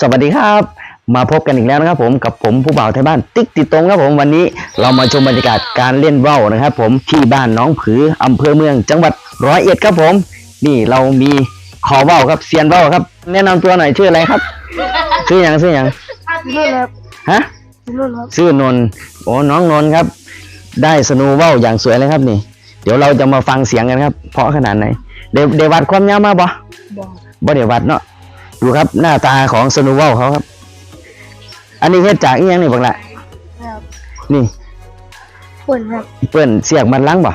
สวัสดีครับ มาพบกันอีกแล้วนะครับ ผมกับผมผู้บ่าวไทยบ้านติ๊กติดตรงครับผมวันนี้เรามาชมบรรยากาศการเล่นว่าวนะครับ ผมที่บ้านน้องผืออำเภอเมือง จังหวัดร้อยเอ็ดครับผม นี่เรามีขอว่าวครับเซียนว่าวครับ แนะนำตัวหน่อยชื่ออะไรครับ ชื่อหยังชื่อหยังรุ่นครับฮะรุ่นครับชื่อนนท์โอ้น้องนนท์ครับ ได้สนูว่าวอย่างสวยเลยครับนี่ เดี๋ยวเราจะมาฟังเสียงกันครับ เพราะขนาดไหนเดเดวัดความยาวมาบ่บอกบ่เดวัดเนาะ ดูครับหน้าตาของสนูว่าวเขาครับ อันนี้เฮ็ดจากอีหยังนี่บักละครับนี่ปุ่นครับเปิ้นเสียกมัดลังบ่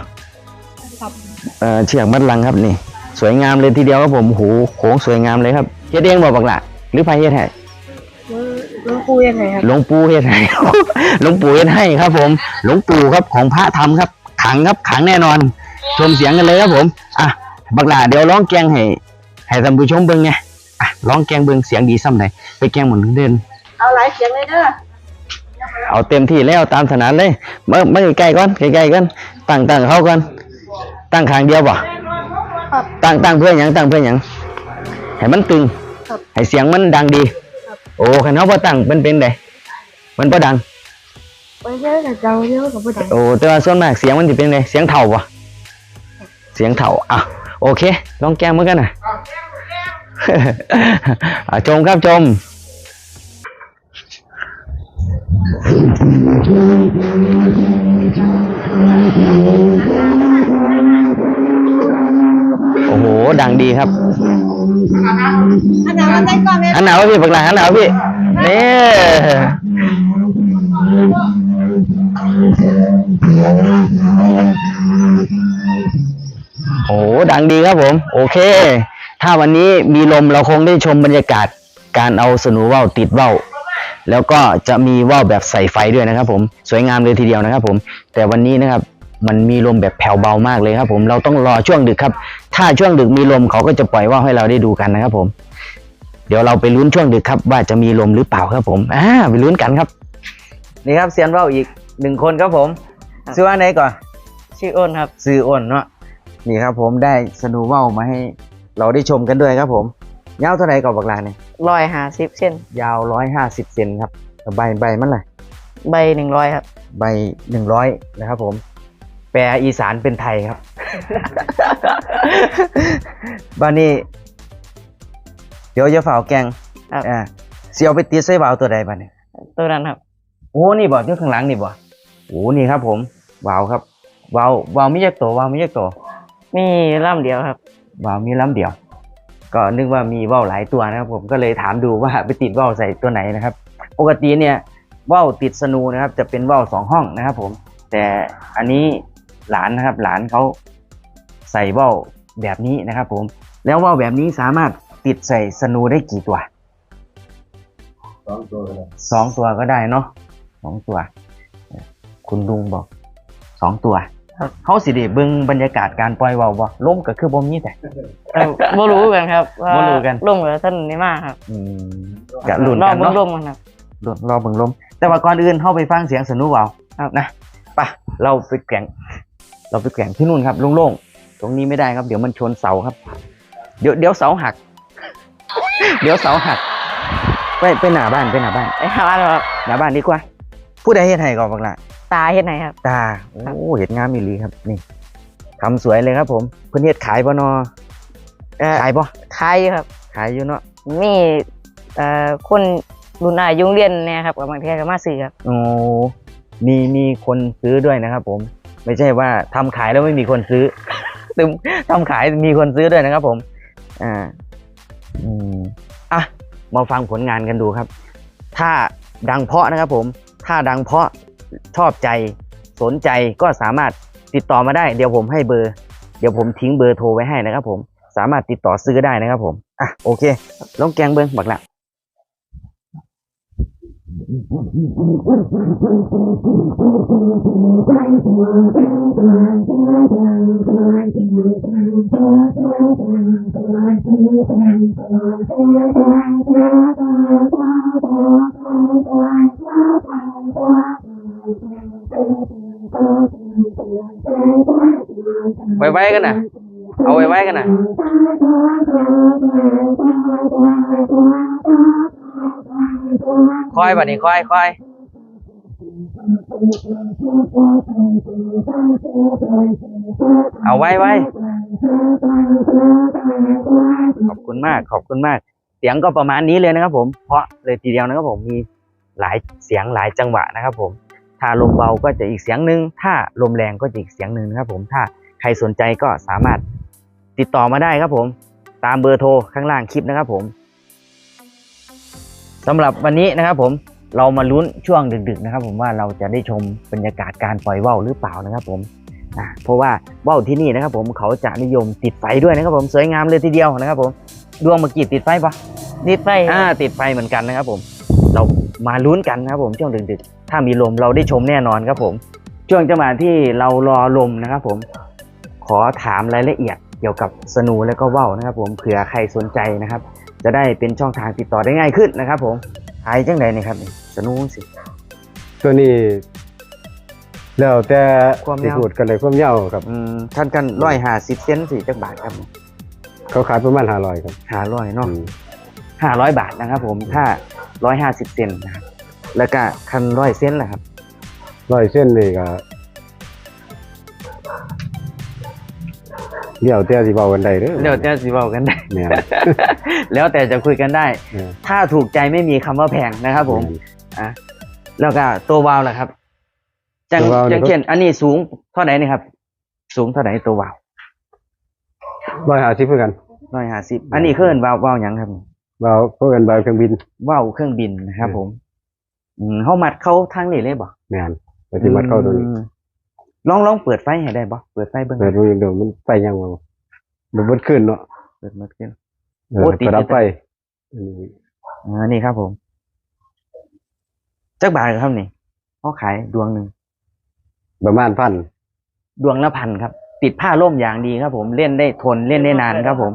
ครับเอ่อเชือกมัดลังครับนี่ สวยงามเลยทีเดียวครับผมโอ้โหโค้งสวยงามเลยครับเฮ็ดเองบ่บักละหรือไผเฮ็ดให้รุ่นรุ่นครูยังไงครับหลวงปู่เฮ็ดให้ หลวงปู่เฮ็ดให้ครับ ผม หลวงปู่ครับของพระธรรมครับ ขังครับขังแน่นอน ชมเสียงกันเลยครับผม อะบักละเดี๋ยวร้องแกงให้ให้ท่านผู้ชมเบิ่งไงอะ ร้องแกงเบิ่งเสียงดีซ้ำใดไปแกงหมุนเด่นเอาหลายเสียงเลยเด้อเอาเต็มที่แล้วตามถนัดเลยมามาใกล้ๆก่อนใกล้ๆก่อนตั้งตั้งเขาก่อนตั้งข้างเดียวบ่ครับตั้งตั้งเพื่อหยังตั้งเพื่อหยังให้มันตึงครับให้เสียงมันดังดีครับโอ้คันเขาบ่ตั้งมันเป็นไดมันบ่ดังไปเยอะแต่เจ้าเยอะกับผู้ใดโอ้แต่ว่าส่วนมากเสียงมันสิเป็นไดเสียงเถ่าบ่เสียงเถ่าอะโอเคลองแกล้งมือกันน่ะอะ ชมครับชมโอ้โห ดังดีครับอันนั้นมันได้ก่อนเลยอันหนาวพี่ปากหลังอันหนาวพี่นี่โอ้โห ดังดีครับผม โอเค ถ้าวันนี้มีลมเราคงได้ชมบรรยากาศการเอาสนูว่าวติดว่าวแล้วก็จะมีว่าวแบบใส่ไฟด้วยนะครับผมสวยงามเลยทีเดียวนะครับผมแต่วันนี้นะครับมันมีลมแบบแผ่วเบามากเลยครับผมเราต้องรอช่วงดึกครับ ถ้าช่วงดึกมีลมเขาก็จะปล่อยว่าวให้เราได้ดูกันนะครับผม เดี๋ยวเราไปลุ้นช่วงดึกครับ ว่าจะมีลมหรือเปล่าครับผมอ่าไปลุ้นกันครับ นี่ครับเซียนว่าวอีกหนึ่งคนครับผมซื้อว่าไหนก่อนชื่ออ้นครับ ซื้ออ้นเนาะนี่ครับผมได้สนูว่าวมาให้ เราได้ชมกันด้วยครับผมยาวเท่าไหร่ก่อนบักลาเนี่ยร้อยห้าสิบเส้นยาวร้อยห้าสิบเซนครับใบใบมันเลยใบหนึ่งร้อยครับ ใบหนึ่งร้อยนะครับผม แปลอีสานเป็นไทยครับบ้านนี้ เดี๋ยวจะฝ่าวแกงครับ อ่าเสียวไปตีใส่วาวตัวใดบ้านนี้ตัวนั้นครับโอ้นี่บ่ที่ข้างหลังนี่บ่โอ้นี่ครับ ผมวาวครับวาววาวมีจักตัววาวมีจักตัวมีล่ำเดียวครับ วาวมีลำเดียว ก็นึกว่ามีว่าวหลายตัวนะครับผมก็เลยถามดูว่าไปติดว่าวใส่ตัวไหนนะครับ ปกติเนี่ยว่าวติดสนูนะครับ จะเป็นว่าวสองห้องนะครับ ผม แต่อันนี้หลานนะครับ หลานเขาใส่ว่าวแบบนี้นะครับ ผม แล้วว่าวแบบนี้สามารถติดใส่สนูได้กี่ตัวสองตัวเลยสองตัวก็ได้เนาะสองตัว คุณลุงบอกสองตัวครับ เขาสิเดเบิ่งบรรยากาศการปล่อยเว่าวบ่ล้มก็คือบ่มีแต่บ่รู้กันครับว่าบ่รู้กัน ร่มกับท่านนี่มากครับอืมกะลุ้นรอกับนเบิ่งเนาะ ร่มกันครับลุ้นรอเบิ่งลม แต่ว่าก่อนอื่นเข้าไปฟังเสียงสนุเว่าวครับ นะไปะเราไปแข่งเราไปแข่งที่นู่นครับโล่งๆตรงนี้ไม่ได้ครับ เดี๋ยวมันชนเสาครับ เดี๋ยวเดี๋ยวเสาหัก เดี๋ยวเสาหัก ไปไปหน้าบ้านไปหน้าบ้าน ไอ้ฮาร์ดครับหน้าบ้านดีกว่า ผู้ใดเฮ็ดให้ก่อนบักล่ะ ตาเฮ็ดไหนครับ ตา โอ้เห็ดงามอีหลีครับ นี่ทำสวยเลยครับผม เพิ่นเฮ็ดขายบ่นอเอ่อขายบ่ขายอยู่ครับ ขายอยู่เนาะมีเอ่อคนรุ่นอายุเรียนเนี่ยครับกับบางทีก็มาซื้อครับโอ้มีมีคนซื้อด้วยนะครับ ผม ไม่ใช่ว่าทำขายแล้วไม่มีคนซื้อตึมทำขายมีคนซื้อด้วยนะครับ ผม อ่า อืมอะมาฟังผลงานกันดูครับ ถ้าดังเพราะนะครับ ผม ถ้าดังเพราะ ชอบใจสนใจก็สามารถติดต่อมาได้ เดี๋ยวผมให้เบอร์ เดี๋ยวผมทิ้งเบอร์โทรไว้ให้นะครับผมสามารถติดต่อซื้อได้นะครับผมอะโอเคลองแกงเบิ้งบักละ ไว้ไว้กันนะเอาไว้ไว้กันนะคอยบัดนี้คอยคอยเอาไว้ไว้ขอบคุณมากขอบคุณมาก เสียงก็ประมาณนี้เลยนะครับผมเพราะเลยทีเดียวนะครับผมมีหลายเสียงหลายจังหวะนะครับผม ถ้าลมเบาก็จะอีกเสียงหนึ่งถ้าลมแรงก็จะอีกเสียงหนึ่งนะครับผมถ้าใครสนใจก็สามารถติดต่อมาได้ครับผมตามเบอร์โทรข้างล่างคลิปนะครับผมสำหรับวันนี้นะครับผมเรามาลุ้นช่วงดึกๆนะครับ ผมว่าเราจะได้ชมบรรยากาศการปล่อยว่าวหรือเปล่านะครับผมอ่าเพราะว่าว่าวที่นี่นะครับ ผมเขาจะนิยมติดไฟด้วยนะครับ ผมสวยงามเลยทีเดียวนะครับ ผมดวงเมื่อกี้ติดไฟปะนิดไปอ่าติดไฟเหมือนกันนะครับผมเรา มาลุ้นกันนะครับผมช่วงดึกๆ ถ้ามีลมเราได้ชมแน่นอนครับผม ช่วงจังหวะที่เรารอลมนะครับผมขอถามรายละเอียดเกี่ยวกับสนูและก็ว่าวนะครับ ผมเผื่อใครสนใจนะครับ จะได้เป็นช่องทางติดต่อได้ง่ายขึ้นนะครับ ผมหายจังไดนี่ครับนี่สนูสิตัวนี้แล้วแต่ความสิยาวพูดกันเลยความยาวครับอืมท่านกันร้อยห้าสิบเซนสี่จักบาทครับ เขาขายประมาณห้าร้อยครับห้าร้อยเนาะอืมห้าร้อยบาทนะครับ ผมถ้า ร้อยห้าสิบเซนนะครับแล้วก็คันร้อยเซนแหละครับร้อยเส้นนี่ก็เดี๋ยวแต่สิเบากันได้เด้อเดี๋ยวจะสิเว้ากันได้แม่นแล้วแต่จะคุยกันได้แม่นถ้าถูกใจไม่มีคำว่าแพงนะครับผม อะแล้วก็ตัววาวล่ะครับจังตัววาวเนี่ยจังเช่นอันนี้สูงเท่าไหร่นี่ครับ สูงเท่าไหร่ตัววาวร้อยห้าสิบเพื่อกัน ร้อยห้าสิบอันนี้เครื่องวาววาวหยังครับ เบาเพื่อกันเบาเครื่องบินวาวเครื่องบินนะครับอืมผม อืมเขามัดเข้าทางนี้เลยบ่แม่นปฏิบัติเข้าตัวนี้อืมลองลองเปิดไฟให้ได้บ่เปิดไฟเบิ่งเปิดดูอย่างเดียวมันไปยังวะมันเบิดขึ้นเนาะเปิดหมดขึ้นเออโอ้ติดก็ดับไปอืมอ่านี่ครับผมจักบาทครับนี่เขาขายดวงหนึ่งประมาณพันดวงละพันครับ ติดผ้าร่มอย่างดีครับผมเล่นได้ทนเล่นได้นานครับผม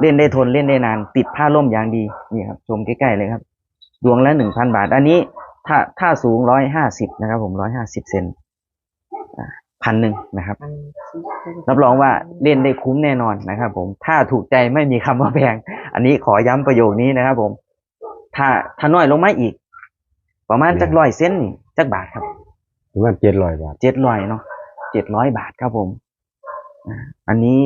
เล่นได้ทนเล่นได้นาน ติดผ้าร่มอย่างดีนี่ครับ ชมใกล้ๆเลยครับ ดวงละหนึ่งพันบาท อันนี้ถ้าถ้าสูงร้อยห้าสิบนะครับ ผมร้อยห้าสิบเซนพันหนึ่งนะครับ รับรองว่าเล่นได้คุ้มแน่นอนนะครับ ผมถ้าถูกใจไม่มีคำว่าแพง อันนี้ขอย้ำประโยคนี้นะครับ ผม ถ้าถ้าน้อยลงมาอีก ประมาณจักร้อยเซนนี่จักบาทครับประมาณเจ็ดร้อยบาทเจ็ดร้อยเนาะเจ็ดร้อยบาทครับผมอ่าอันนี้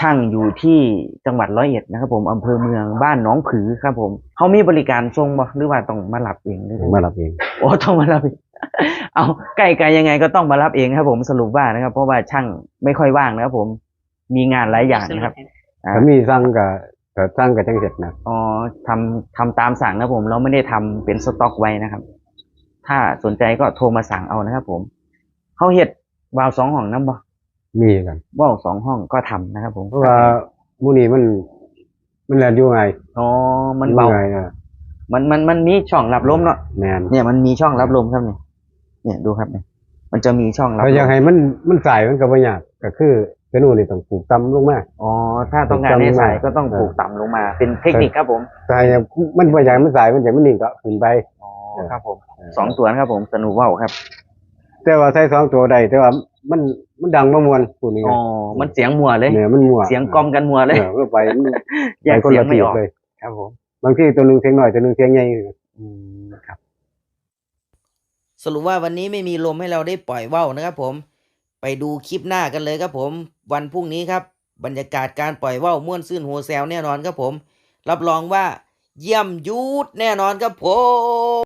ช่างอยู่ที่จังหวัดร้อยเอ็ดนะครับผมอำเภอเมืองบ้านหนองผือครับผมเขามีบริการส่งบ่หรือว่าต้องมารับเองหรือมารับเองโอ้ต้องมารับเองเอาใกล้ไกลยังไงก็ต้องมารับเองครับผมสรุปว่านะครับ เพราะว่าช่างไม่ค่อยว่างนะครับผมมีงานหลายอย่างนะครับอ่าถ้ามีสั่งกับสั่งกับจังเสร็จนะอ๋อทำทำตามสั่งนะผม เราไม่ได้ทำเป็นสต็อกไว้นะครับ ถ้าสนใจก็โทรมาสั่งเอานะครับผมเขาเห็ดวาล์วสองห้องน้ำบ่ มีกันว่าวสองห้องก็ทำนะครับผมเพราะว่าหมูนี่มัน มันแลนอยู่ไงอ๋อมันเบาอยู่ไงอะมันมันมันมีช่องรับลมเนาะแมนเนี่ยมันมีช่องรับลมครับเนี่ยเนี่ยดูครับเนี่ยมันจะมีช่องรับเขาลอยากมให้มันมันสายมันก็บ่ยากก็คือเป็นนู่นนี่ต้องปลูกต่ำลงมา อ๋อถ้าต้องการให้สายก็ต้องปลูกต่ำลงมา เป็นเทคนิคครับผมสายเนี่ยมันบ่อยากให้มันสายมันอยากมันนิ่งก็ขึ้นไป อ๋อครับผมสองตัวนะครับผมสนุกว่าวครับ แต่ว่าใช้สองตัวใดแต่ว่า มันมันดังบ่มวนพูดง่าอ๋อยมันเสียงมัวเลยๆเนี่ยมันมั่วเสียงกลอมกันมัวเลย เออก็ไปมันแยกปคนเสียงละไม่ออกเลย ครับผม บางทีตัวหนึงเสียงน้อยตัวหนึงเสียงใหญ่อืมครับ สรุปว่าวันนี้ไม่มีลมให้เราได้ปล่อยว่าวนะครับผม ไปดูคลิปหน้ากันเลยครับผม วันพรุ่งนี้ครับ บรรยากาศการปล่อยว่าวม่วนซื่นโฮแซลแน่นอนครับผม รับรองว่าเยี่ยมยุดแน่นอนครับผม